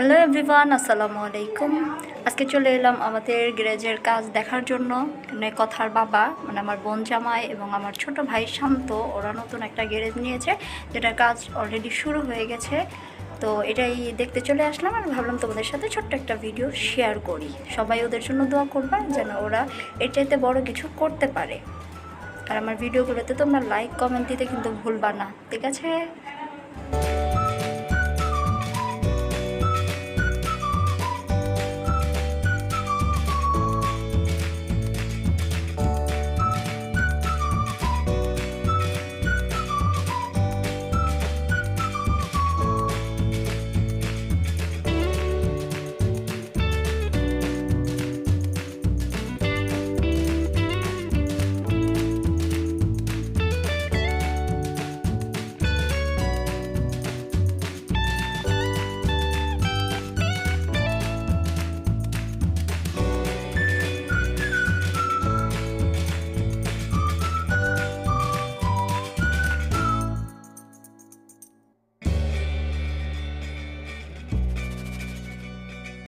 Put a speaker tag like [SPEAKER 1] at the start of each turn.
[SPEAKER 1] Hello everyone আসসালামু আলাইকুম আজকে চলে এলাম আমাদের গ্যারেজের কাজ দেখার জন্য। মানে কথার বাবা মানে আমার বোন জামাই এবং আমার ছোট ভাই শান্ত, ওরা নতুন একটা গ্যারেজ নিয়েছে, যেটার কাজ অলরেডি শুরু হয়ে গেছে। তো এটাই দেখতে চলে আসলাম আর ভাবলাম তোমাদের সাথে ছোট্ট একটা ভিডিও শেয়ার করি। সবাই ওদের জন্য দোয়া করবা যেন ওরা এটাইতে বড় কিছু করতে পারে। আর আমার ভিডিওগুলোতে তোমরা লাইক কমেন্ট দিতে কিন্তু ভুলবা না, ঠিক আছে?